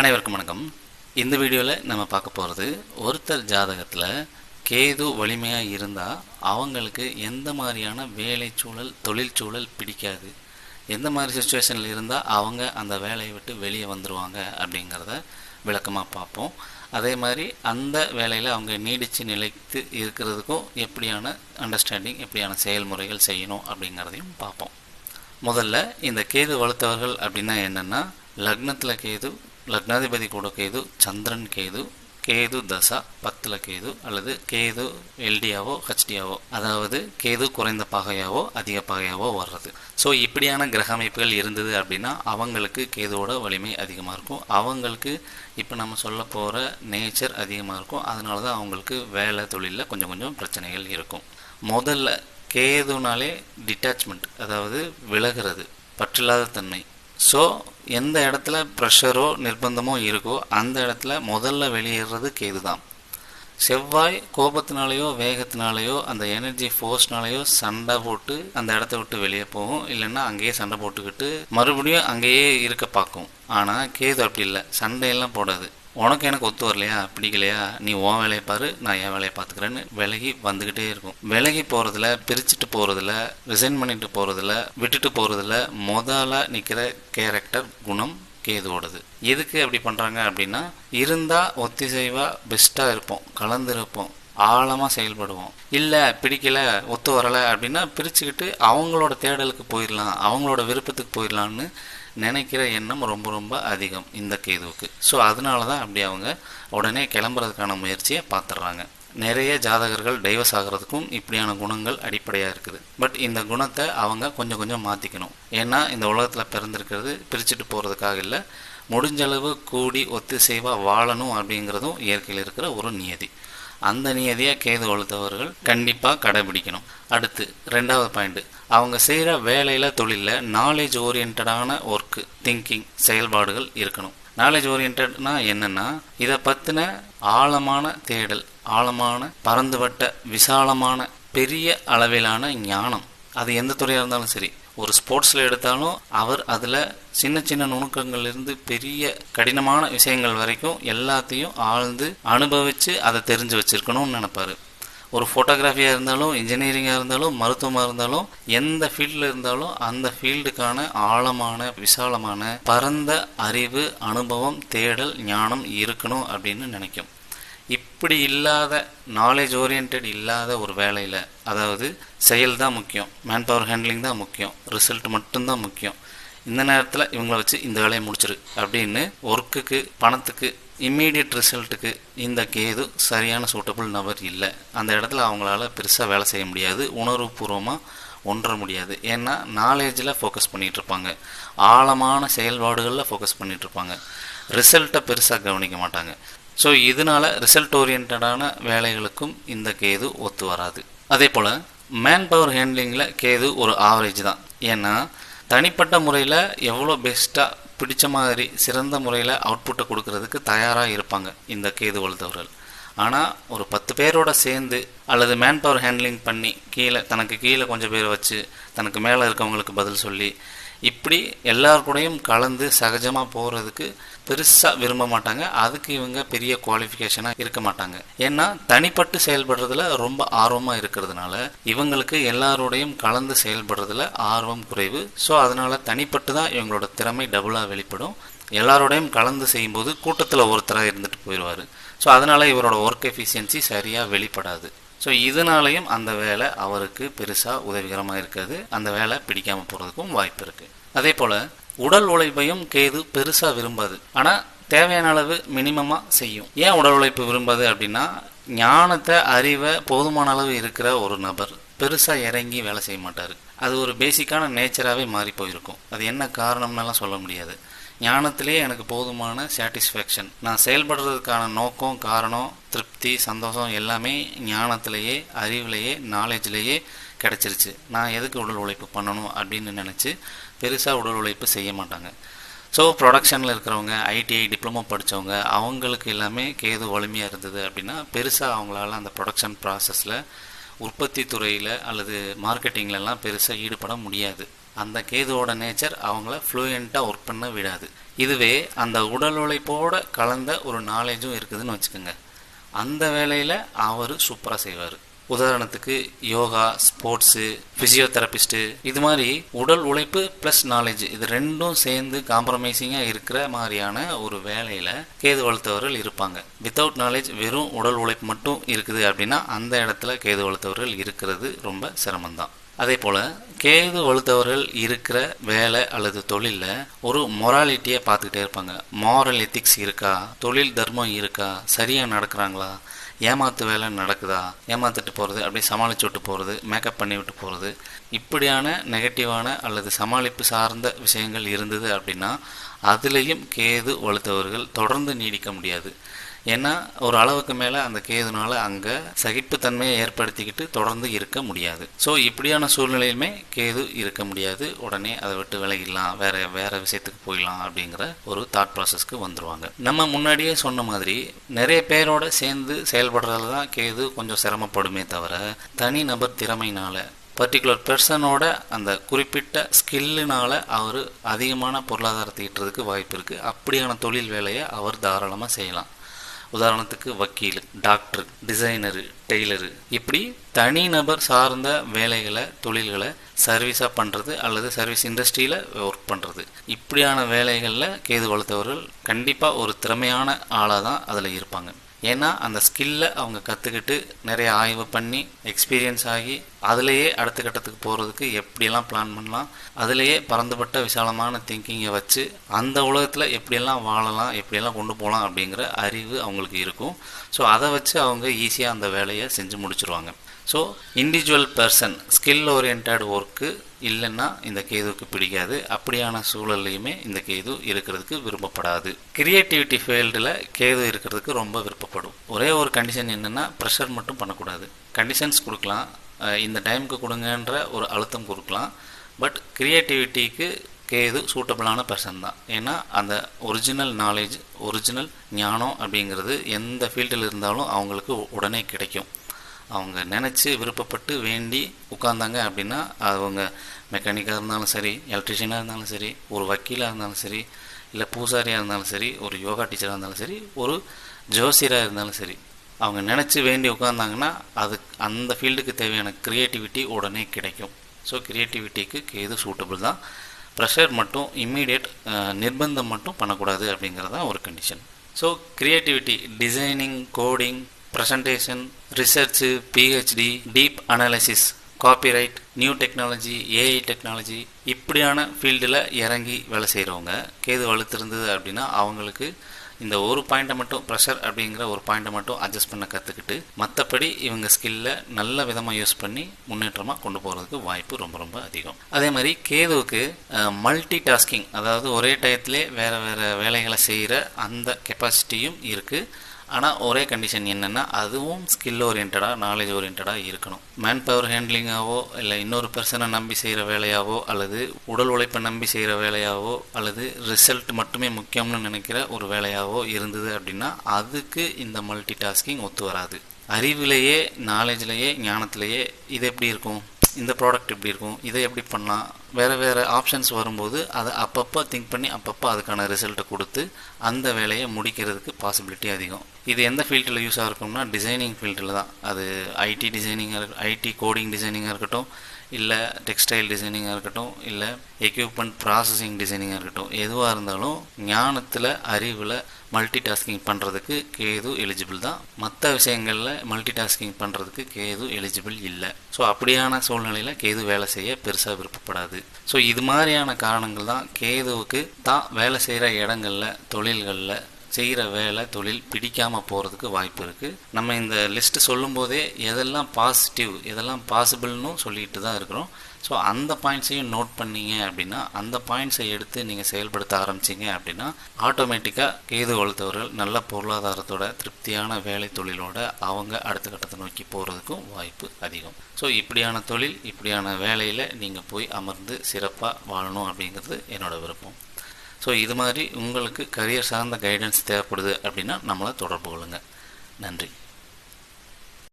அனைவருக்கும் வணக்கம். இந்த வீடியோவில் நம்ம பார்க்க போகிறது ஒருத்தர் ஜாதகத்தில் கேது வலிமையாக இருந்தால் அவங்களுக்கு எந்த மாதிரியான வேலை சூழல் தொழில் சூழல் பிடிக்காது. எந்த மாதிரி சுச்சுவேஷனில் இருந்தால் அவங்க அந்த வேலையை விட்டு வெளியே வந்துடுவாங்க அப்படிங்கிறத விளக்கமாக பார்ப்போம். அதே மாதிரி அந்த வேலையில் அவங்க நீடித்து நிலைத்து இருக்கிறதுக்கும் எப்படியான அண்டர்ஸ்டாண்டிங் எப்படியான செயல்முறைகள் செய்யணும் அப்படிங்கிறதையும் பார்ப்போம். முதல்ல இந்த கேது வலுத்தவர்கள் அப்படின்னா என்னென்னா லக்னத்தில் கேது லக்னாதிபதி கூட கேது சந்திரன் கேது கேது தசா பத்தில் கேது அல்லது கேது எல்டியாவோ ஹெச்டியாவோ அதாவது கேது குறைந்த பாகையாவோ அதிக பாகையாவோ வர்றது. ஸோ இப்படியான கிரக அமைப்புகள் இருந்தது அப்படின்னா அவங்களுக்கு கேதுவோட வலிமை அதிகமாக இருக்கும். அவங்களுக்கு இப்போ நம்ம சொல்ல போகிற நேச்சர் அதிகமாக இருக்கும். அதனால தான் அவங்களுக்கு வேலை தொழிலில் கொஞ்சம் கொஞ்சம் பிரச்சனைகள் இருக்கும். முதல்ல கேதுனாலே டிட்டாச்மெண்ட் அதாவது விலகிறது பற்றில்லாத தன்மை. ஸோ எந்த இடத்துல ப்ரெஷரோ நிர்பந்தமோ இருக்கோ அந்த இடத்துல முதல்ல வெளியேறது கேது தான் செவ்வாய் கோபத்தினாலேயோ வேகத்தினாலேயோ அந்த எனர்ஜி ஃபோர்ஸ்னாலேயோ சண்டை போட்டு அந்த இடத்த விட்டு வெளியே போகும். இல்லைன்னா அங்கேயே சண்டை போட்டுக்கிட்டு மறுபடியும் அங்கேயே இருக்க பார்க்கும். ஆனால் கேது அப்படி இல்லை. சண்டையெல்லாம் போடாது. உனக்கு எனக்கு ஒத்து வரலையா? பிடிக்கலையா? நீ உன் வேலையை பாரு நான் என் வேலையை பார்த்துக்கிறேன்னு விலகி வந்துக்கிட்டே இருக்கும். விலகி போகிறதுல பிரிச்சுட்டு போகிறதுல ரிசைன் பண்ணிட்டு போகிறதுல விட்டுட்டு போகிறதுல முதல்ல நிற்கிற கேரக்டர் குணம் கேதுவோடது. எதுக்கு அப்படி பண்ணுறாங்க அப்படின்னா இருந்தால் ஒத்திசைவாக பெஸ்ட்டாக இருப்போம் கலந்துருப்போம் ஆழமாக செயல்படுவோம். இல்லை பிடிக்கல ஒத்து வரலை அப்படின்னா பிரிச்சுக்கிட்டு அவங்களோட தேடலுக்கு போயிடலாம் அவங்களோட விருப்பத்துக்கு போயிடலான்னு நினைக்கிற எண்ணம் ரொம்ப ரொம்ப அதிகம் இந்த கேதுவுக்கு. ஸோ அதனால தான் அப்படி அவங்க உடனே கிளம்புறதுக்கான முயற்சியை பார்த்துடுறாங்க. நிறைய ஜாதகர்கள் டைவர்ஸ் ஆகிறதுக்கும் இப்படியான குணங்கள் அடிப்படையாக இருக்குது. பட் இந்த குணத்தை அவங்க கொஞ்சம் கொஞ்சம் மாற்றிக்கணும் ஏன்னா இந்த உலகத்தில் பிறந்திருக்கிறது பிரிச்சுட்டு போகிறதுக்காக இல்லை. முடிஞ்சளவு கூடி ஒத்திசைவாக வாழணும் அப்படிங்கிறதும் இயற்கையில் இருக்கிற ஒரு நியதி. அந்த நியதியை கேது கொளுத்தவர்கள் கண்டிப்பாக கடைபிடிக்கணும். அடுத்து ரெண்டாவது பாயிண்ட் அவங்க செய்கிற வேலையில் தொழிலில் நாலேஜ் ஓரியன்டான ஒர்க்கு திங்கிங் செயல்பாடுகள் இருக்கணும். நாலேஜ் ஓரியன்டா என்னென்னா இதை பற்றின ஆழமான தேடல் ஆழமான பறந்துபட்ட விசாலமான பெரிய அளவிலான ஞானம். அது எந்த துறையாக இருந்தாலும் சரி ஒரு ஸ்போர்ட்ஸில் எடுத்தாலும் அவர் அதில் சின்ன சின்ன நுணுக்கங்கள்லேருந்து பெரிய கடினமான விஷயங்கள் வரைக்கும் எல்லாத்தையும் ஆழ்ந்து அனுபவித்து அதை தெரிஞ்சு வச்சுருக்கணும்னு நினப்பார். ஒரு ஃபோட்டோகிராஃபியாக இருந்தாலும் இன்ஜினியரிங்காக இருந்தாலும் மருத்துவமாக இருந்தாலும் எந்த ஃபீல்டில் இருந்தாலும் அந்த ஃபீல்டுக்கான ஆழமான விசாலமான பரந்த அறிவு அனுபவம் தேடல் ஞானம் இருக்கணும் அப்படின்னு நினைக்கும். இப்படி இல்லாத நாலேஜ் ஓரியன்ட் இல்லாத ஒரு வேலையில் அதாவது செயல் தான் முக்கியம் மேன் பவர் ஹேண்ட்லிங் தான் முக்கியம் ரிசல்ட் மட்டும்தான் முக்கியம். இந்த நேரத்தில் இவங்களை வச்சு இந்த வேலையை முடிச்சிரு அப்படின்னு ஒர்க்குக்கு பணத்துக்கு இம்மீடியட் ரிசல்ட்டுக்கு இந்த கேது சரியான சூட்டபிள் நபர் இல்லை. அந்த இடத்துல அவங்களால பெருசாக வேலை செய்ய முடியாது உணர்வுபூர்வமாக ஒன்ற முடியாது. ஏன்னா நாலேஜில் ஃபோக்கஸ் பண்ணிகிட்ருப்பாங்க ஆழமான செயல்பாடுகளில் ஃபோக்கஸ் பண்ணிகிட்ருப்பாங்க ரிசல்ட்டை பெருசாக கவனிக்க மாட்டாங்க. ஸோ இதனால் ரிசல்ட் ஓரியன்டான வேலைகளுக்கும் இந்த கேது ஒத்து வராது. அதே போல் மேன் பவர் ஹேண்ட்லிங்கில் கேது ஒரு ஆவரேஜ் தான். ஏன்னா தனிப்பட்ட முறையில் எவ்வளோ பெஸ்ட்டாக பிடிச்ச மாதிரி சிறந்த முறையில் அவுட்புட்டை கொடுக்கறதுக்கு தயாராக இருப்பாங்க இந்த கேது வளர்த்தவர்கள் ஆனால் ஒரு பத்து பேரோட சேர்ந்து அல்லது மேன் பவர் ஹேண்ட்லிங் பண்ணி கீழே தனக்கு கீழே கொஞ்சம் பேர் வச்சு தனக்கு மேலே இருக்கவங்களுக்கு பதில் சொல்லி இப்படி எல்லார் கூடயும் கலந்து சகஜமாக போகிறதுக்கு பெருசாக விரும்ப மாட்டாங்க. அதுக்கு இவங்க பெரிய குவாலிஃபிகேஷனாக இருக்க மாட்டாங்க. ஏன்னா தனிப்பட்டு செயல்படுறதுல ரொம்ப ஆர்வமாக இருக்கிறதுனால இவங்களுக்கு எல்லாரோடையும் கலந்து செயல்படுறதுல ஆர்வம் குறைவு. ஸோ அதனால் தனிப்பட்டு தான் இவங்களோட திறமை டபுளாக வெளிப்படும். எல்லாரோடையும் கலந்து செய்யும்போது கூட்டத்தில் ஒருத்தராக இருந்துட்டு போயிடுவார். ஸோ அதனால் இவரோட ஒர்க் எஃபிஷியன்சி சரியாக வெளிப்படாது. ஸோ இதனாலையும் அந்த வேலை அவருக்கு பெருசாக உதவிகரமாக இருக்காது. அந்த வேலை பிடிக்காமல் போகிறதுக்கும் வாய்ப்பு இருக்குது அதே போல் உடல் உழைப்பையும் கேது பெருசாக விரும்பாது. ஆனால் தேவையான அளவு மினிமமாக செய்யும். ஏன் உடல் உழைப்பு விரும்பாது அப்படின்னா ஞானத்தை அறிவை போதுமான அளவு இருக்கிற ஒரு நபர் பெருசாக இறங்கி வேலை செய்ய மாட்டார். அது ஒரு பேசிக்கான நேச்சராகவே மாறி போயிருக்கும். அது என்ன காரணம்னாலாம் சொல்ல முடியாது. ஞானத்திலே எனக்கு போதுமான சாட்டிஸ்ஃபேக்ஷன் நான் செயல்படுறதுக்கான நோக்கம் காரணம் திருப்தி சந்தோஷம் எல்லாமே ஞானத்திலேயே அறிவிலேயே நாலேஜ்லேயே கிடச்சிருச்சு. நான் எதுக்கு உடல் உழைப்பு பண்ணணும் அப்படின்னு நினச்சி பெருசாக உடல் உழைப்பு செய்ய மாட்டாங்க. ஸோ ப்ரொடக்ஷனில் இருக்கிறவங்க ஐடிஐ டிப்ளமோ படித்தவங்க அவங்களுக்கு எல்லாமே கேது வலிமையாக இருந்தது அப்படின்னா பெருசாக அவங்களால அந்த ப்ரொடக்ஷன் ப்ராசஸில் உற்பத்தி துறையில் அல்லது மார்க்கெட்டிங்லலாம் பெருசாக ஈடுபட முடியாது. அந்த கேதுவோட நேச்சர் அவங்கள ஃப்ளூயண்ட்டாக ஒர்க் பண்ண விடாது. இதுவே அந்த உடல் உழைப்போடு கலந்த ஒரு நாலேஜும் இருக்குதுன்னு வச்சுக்கோங்க. அந்த வேலையில் அவர் சூப்பராக செய்வார். உதாரணத்துக்கு யோகா ஸ்போர்ட்ஸு ஃபிசியோதெரபிஸ்ட்டு இது மாதிரி உடல் உழைப்பு ப்ளஸ் நாலேஜ் இது ரெண்டும் சேர்ந்து காம்ப்ரமைசிங்காக இருக்கிற மாதிரியான ஒரு வேலையில் கேது வளர்த்தவர்கள் இருப்பாங்க. வித்தவுட் நாலேஜ் வெறும் உடல் உழைப்பு மட்டும் இருக்குது அப்படின்னா அந்த இடத்துல கேது வளர்த்தவர்கள் இருக்கிறது ரொம்ப சிரமம்தான். அதே போல் கேது வலுத்தவர்கள் இருக்கிற வேலை அல்லது தொழிலில் ஒரு மொராலிட்டியை பார்த்துக்கிட்டே இருப்பாங்க. மாரல் எத்திக்ஸ் இருக்கா? தொழில் தர்மம் இருக்கா? சரியாக நடக்கிறாங்களா? ஏமாத்து வேலை நடக்குதா? ஏமாத்துட்டு போகிறது அப்படியே சமாளிச்சு விட்டு போகிறது மேக்கப் பண்ணி விட்டு போகிறது இப்படியான நெகட்டிவான அல்லது சமாளிப்பு சார்ந்த விஷயங்கள் இருந்தது அப்படின்னா அதுலேயும் கேது வலுத்தவர்கள் தொடர்ந்து நீடிக்க முடியாது. ஏன்னா ஒரு அளவுக்கு மேலே அந்த கேதுனால அங்கே சகிப்புத்தன்மையை ஏற்படுத்திக்கிட்டு தொடர்ந்து இருக்க முடியாது. ஸோ இப்படியான சூழ்நிலையுமே கேது இருக்க முடியாது. உடனே அதை விட்டு விலகிடலாம். வேற வேற விஷயத்துக்கு போயிடலாம் அப்படிங்கிற ஒரு தாட் ப்ராசஸ்க்கு வந்துருவாங்க. நம்ம முன்னாடியே சொன்ன மாதிரி நிறைய பேரோட சேர்ந்து செயல்படுறதுல தான் கேது கொஞ்சம் சிரமப்படுமே தவிர தனி நபர் திறமையினால பர்டிகுலர் பெர்சனோட அந்த குறிப்பிட்ட ஸ்கில்லுனால அவர் அதிகமான பொருளாதாரத்தை ஈட்டுறதுக்கு வாய்ப்பு இருக்குது அப்படியான தொழில் வேலையை அவர் தாராளமாக செய்யலாம். உதாரணத்துக்கு வக்கீல் டாக்டர் டிசைனரு டெய்லரு. இப்படி தனிநபர் சார்ந்த வேலைகளை தொழில்களை சர்வீஸாக பண்ணுறது அல்லது சர்வீஸ் இண்டஸ்ட்ரியில் ஒர்க் பண்ணுறது இப்படியான வேலைகளில் கேது வளர்த்தவர்கள் கண்டிப்பாக ஒரு திறமையான ஆளாக தான் அதில் இருப்பாங்க. ஏன்னா அந்த ஸ்கில்லை அவங்க கற்றுக்கிட்டு நிறைய ஆய்வு பண்ணி எக்ஸ்பீரியன்ஸ் ஆகி அதுலேயே அடுத்த கட்டத்துக்கு போகிறதுக்கு எப்படியெல்லாம் பிளான் பண்ணலாம் அதுலேயே பறந்துபட்ட விசாலமான திங்கிங்கை வச்சு அந்த உலகத்தில் எப்படியெல்லாம் வாழலாம் எப்படியெல்லாம் கொண்டு போகலாம் அப்படிங்கிற அறிவு அவங்களுக்கு இருக்கும். ஸோ அதை வச்சு அவங்க ஈஸியாக அந்த வேலையை செஞ்சு முடிச்சுருவாங்க. So individual person skill oriented work இல்லைன்னா இந்த கேதுவுக்கு பிடிக்காது. அப்படியான சூழல்லையுமே இந்த கேது இருக்கிறதுக்கு விரும்பப்படாது கிரியேட்டிவிட்டி ஃபீல்டில் கேது இருக்கிறதுக்கு ரொம்ப விருப்பப்படும். ஒரே ஒரு கண்டிஷன் என்னென்னா ப்ரெஷர் மட்டும் பண்ணக்கூடாது. கண்டிஷன்ஸ் கொடுக்கலாம் இந்த டைமுக்கு கொடுங்கன்ற ஒரு அழுத்தம் கொடுக்கலாம். பட் கிரியேட்டிவிட்டிக்கு கேது சூட்டபிளான பர்சன் தான். ஏன்னா அந்த ஒரிஜினல் நாலேஜ் ஒரிஜினல் ஞானம் அப்படிங்கிறது எந்த ஃபீல்டில் இருந்தாலும் அவங்களுக்கு உடனே கிடைக்கும். அவங்க நினச்சி விருப்பப்பட்டு வேண்டி உட்காந்தாங்க அப்படின்னா அவங்க மெக்கானிக்காக இருந்தாலும் சரி எலக்ட்ரிஷியனாக இருந்தாலும் சரி ஒரு வக்கீலாக இருந்தாலும் சரி இல்லை பூசாரியாக இருந்தாலும் சரி ஒரு யோகா டீச்சராக இருந்தாலும் சரி ஒரு ஜோசியராக இருந்தாலும் சரி அவங்க நினச்சி வேண்டி உட்காந்தாங்கன்னா அது அந்த ஃபீல்டுக்கு தேவையான க்ரியேட்டிவிட்டி உடனே கிடைக்கும். ஸோ க்ரியேட்டிவிட்டிக்கு கேது சூட்டபிள் தான். ப்ரெஷர் மட்டும் இம்மீடியட் நிர்பந்தம் மட்டும் பண்ணக்கூடாது அப்படிங்கிறது தான் ஒரு condition so creativity designing coding presentation research PhD deep analysis copyright new technology AI technology இப்படியான ஃபீல்டில் இறங்கி வேலை செய்கிறவங்க கேது வலுத்திருந்தது அப்படின்னா அவங்களுக்கு இந்த ஒரு பாயிண்ட்டை மட்டும் ப்ரெஷர் அப்படிங்கிற ஒரு பாயிண்ட்டை மட்டும் அட்ஜஸ்ட் பண்ண கற்றுக்கிட்டு மற்றபடி இவங்க ஸ்கில்லை நல்ல விதமாக யூஸ் பண்ணி முன்னேற்றமாக கொண்டு போகிறதுக்கு வாய்ப்பு ரொம்ப ரொம்ப அதிகம். அதே மாதிரி கேதுவுக்கு மல்டி டாஸ்கிங் அதாவது ஒரே டயத்திலே வேறு வேறு வேலைகளை செய்கிற அந்த கெப்பாசிட்டியும் இருக்குது ஆனால் ஒரே கண்டிஷன் என்னென்னா அதுவும் ஸ்கில் ஓரியன்டாக நாலேஜ் ஓரியன்டாக இருக்கணும். மேன் பவர் ஹேண்ட்லிங்காவோ இல்லை இன்னொரு பர்சனை நம்பி செய்கிற வேலையாவோ அல்லது உடல் உழைப்பை நம்பி செய்கிற வேலையாவோ அல்லது ரிசல்ட் மட்டுமே முக்கியம்னு நினைக்கிற ஒரு வேலையாவோ இருந்தது அப்படின்னா அதுக்கு இந்த மல்டி டாஸ்கிங் ஒத்து வராது. அறிவிலேயே நாலேஜ்லேயே ஞானத்திலேயே இது எப்படி இருக்கும்? இந்த ப்ராடக்ட் எப்படி இருக்கும் இதை எப்படி பண்ணலாம் வேறு வேறு ஆப்ஷன்ஸ் வரும்போது அதை அப்பப்போ திங்க் பண்ணி அப்பப்போ அதுக்கான ரிசல்ட்டை கொடுத்து அந்த வேலையை முடிக்கிறதுக்கு பாசிபிலிட்டி அதிகம். இது எந்த ஃபீல்டில் யூஸாக இருக்கும்னா டிசைனிங் ஃபீல்டில் தான். அது ஐடி டிசைனிங்காக இருக்கு ஐடி கோடிங் டிசைனிங்காக இருக்கட்டும் இல்லை டெக்ஸ்டைல் டிசைனிங்காக இருக்கட்டும் இல்லை எக்யூப்மெண்ட் ப்ராசஸிங் டிசைனிங்காக இருக்கட்டும் எதுவாக இருந்தாலும் ஞானத்தில் அறிவில் மல்டி டாஸ்கிங் பண்ணுறதுக்கு கேது எலிஜிபிள் தான். மற்ற விஷயங்களில் மல்டி டாஸ்கிங் பண்ணுறதுக்கு கேது எலிஜிபிள் இல்லை. ஸோ அப்படியான சூழ்நிலையில் கேது வேலை செய்ய பெருசாக விருப்பப்படாது. ஸோ இது மாதிரியான காரணங்கள் தான் கேதுவுக்கு தான் வேலை செய்கிற இடங்களில் தொழில்களில் செய்கிற வேலை தொழில் பிடிக்காமல் போகிறதுக்கு வாய்ப்பு இருக்குது நம்ம இந்த லிஸ்ட்டு சொல்லும்போதே எதெல்லாம் பாசிட்டிவ் எதெல்லாம் பாசிபிள்னு சொல்லிட்டு தான் இருக்கிறோம். ஸோ அந்த பாயிண்ட்ஸையும் நோட் பண்ணீங்க அப்படின்னா அந்த பாயிண்ட்ஸை எடுத்து நீங்கள் செயல்படுத்த ஆரம்பிச்சிங்க அப்படின்னா ஆட்டோமேட்டிக்காக கேது வளர்த்தவர்கள் நல்ல பொருளாதாரத்தோட திருப்தியான வேலை தொழிலோட அவங்க அடுத்த கட்டத்தை நோக்கி போகிறதுக்கும் வாய்ப்பு அதிகம். ஸோ இப்படியான தொழில் இப்படியான வேலையில் நீங்கள் போய் அமர்ந்து சிறப்பாக வாழணும் அப்படிங்கிறது என்னோட விருப்பம். ஸோ இது மாதிரி உங்களுக்கு கரியர் சார்ந்த கைடன்ஸ் தேவைப்படுது அப்படின்னா நம்மளை தொடர்பு கொள்ளுங்கள் நன்றி.